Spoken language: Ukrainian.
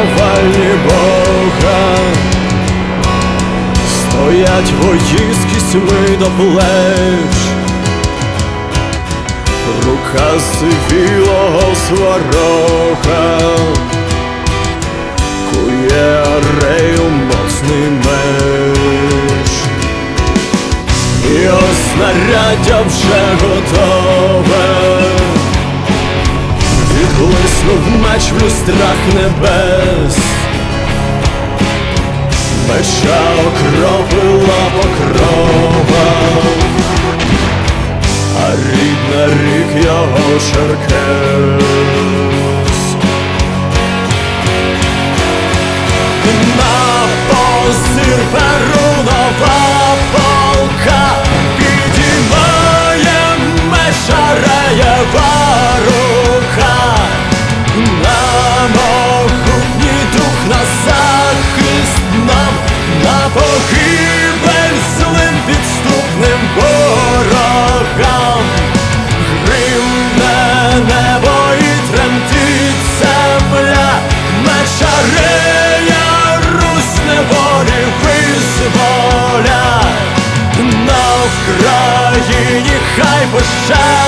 вітальні Бога. Стоять вої з до плеч. Рука сивілого свароха Кує арею моцний меч. І снаряддя вже готове Відблиснув меч в люстрах небес. Меча окропила покрова А рідна рік його черкес Вкраїні хай пощастить